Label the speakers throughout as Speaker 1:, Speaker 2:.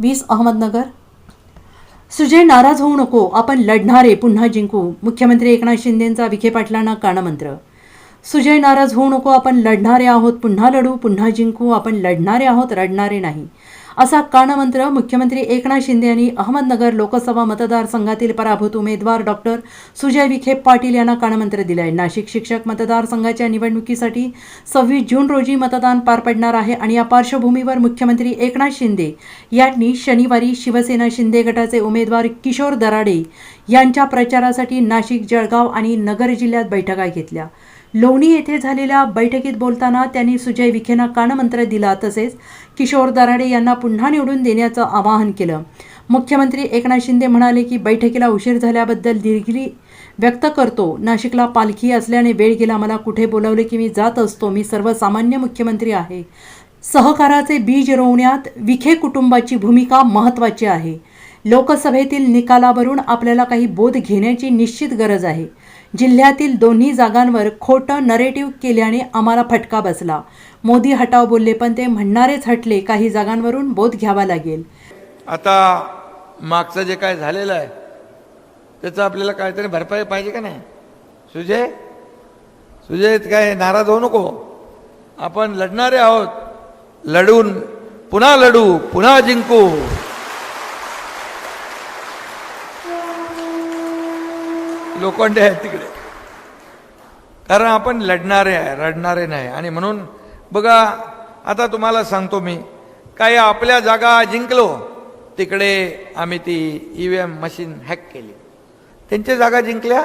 Speaker 1: वीस अहमदनगर. सुजय नाराज होऊ नको. आपण लढणारे पुन्हा जिंकू. मुख्यमंत्री एकनाथ शिंदेंचा विखे पाटलांना कानमंत्र. सुजय नाराज होऊ नको. आपण लढणारे आहोत. पुन्हा लढू. पुन्हा जिंकू. आपण लढणारे आहोत. रडणारे नाही. असा कानमंत्र मुख्यमंत्री एकनाथ शिंदे यांनी अहमदनगर लोकसभा मतदारसंघातील पराभूत उमेदवार डॉक्टर सुजय विखे पाटील यांना कानमंत्र दिले आहे नाशिक शिक्षक मतदारसंघाच्या निवडणुकीसाठी सव्वीस जून रोजी मतदान पार पडणार आहे आणि या पार्श्वभूमीवर मुख्यमंत्री एकनाथ शिंदे यांनी शनिवारी शिवसेना शिंदे गटाचे उमेदवार किशोर दराडे यांच्या प्रचारासाठी नाशिक जळगाव आणि नगर जिल्ह्यात बैठका घेतल्या. लोणी येथे झालेल्या बैठकीत बोलताना त्यांनी सुजय विखेंना कानमंत्र दिला तसेच किशोर दराडे यांना पुन्हा निवडून देण्याचं आवाहन केलं. मुख्यमंत्री एकनाथ शिंदे म्हणाले की बैठकीला उशीर झाल्याबद्दल दिलगिरी व्यक्त करतो. नाशिकला पालखी असल्याने वेळ गेला मला कुठे बोलावले की मी जात असतो. मी सर्वसामान्य मुख्यमंत्री आहे. सहकाराचे बीज रोवण्यात विखे कुटुंबाची भूमिका महत्त्वाची आहे. लोकसभेतील निकालावरून आपल्याला काही बोध घेण्याची निश्चित गरज आहे. जिल्ह्यातील दोन्ही जागांवर खोटं नरेटिव्ह केल्याने आम्हाला फटका बसला. मोदी हटाव बोलले पण ते म्हणणारेच हटले काही जागांवरून बोध घ्यावा लागेल.
Speaker 2: आता मागचं जे काय झालेलं आहे त्याचं आपल्याला काहीतरी भरपाई पाहिजे का नाही? सुजय? सुजय काय नाराज होऊ नको. आपण लढणारे आहोत. लढून पुन्हा लढू पुन्हा जिंकू. लोखंडे आहेत तिकडे. कारण आपण लढणारे आहे रडणारे नाही. आणि म्हणून बघा आता तुम्हाला सांगतो मी काही आपल्या जागा जिंकलो तिकडे आम्ही ती E V M machine hack केली. त्यांच्या जागा जिंकल्या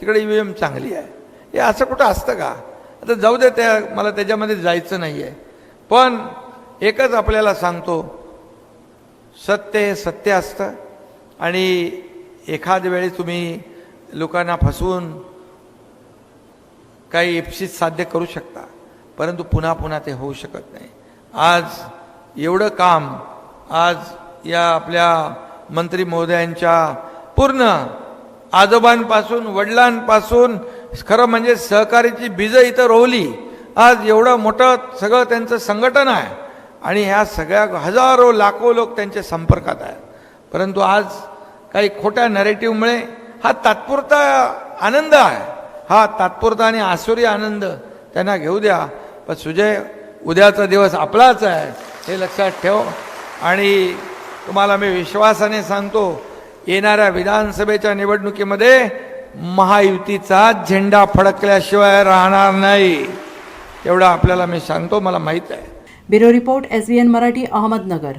Speaker 2: तिकडे ई व्ही एम चांगली आहे. हे असं कुठं असतं का? आता जाऊ दे त्या मला त्याच्यामध्ये जायचं नाही आहे पण एकच आपल्याला सांगतो सत्य हे सत्य असतं. आणि एखाद वेळी तुम्ही लोकांना फसवून काही इप्सित साध्य करू शकता परंतु पुन्हा पुन्हा ते होऊ शकत नाही. आज एवढं काम आज या आपल्या मंत्री महोदयांच्या पूर्ण आजोबांपासून वडिलांपासून खरं म्हणजे सहकारीची बीजं इथं रोवली. आज एवढं मोठं सगळं त्यांचं संघटन आहे आणि ह्या सगळ्या हजारो लाखो लोक त्यांच्या संपर्कात आहेत. परंतु आज काही खोट्या नरेटिव्हमुळे हा तात्पुरता आनंद आहे. हा तात्पुरता आणि आसुरी आनंद त्यांना घेऊ द्या. पण सुजय उद्याचा दिवस आपलाच आहे हे लक्षात ठेव. आणि तुम्हाला मी विश्वासाने सांगतो येणाऱ्या विधानसभेच्या निवडणुकीमध्ये महायुतीचा झेंडा फडकल्याशिवाय राहणार नाही. एवढं आपल्याला मी सांगतो मला माहीत आहे.
Speaker 1: Bureau report S B N Marathi Ahmednagar.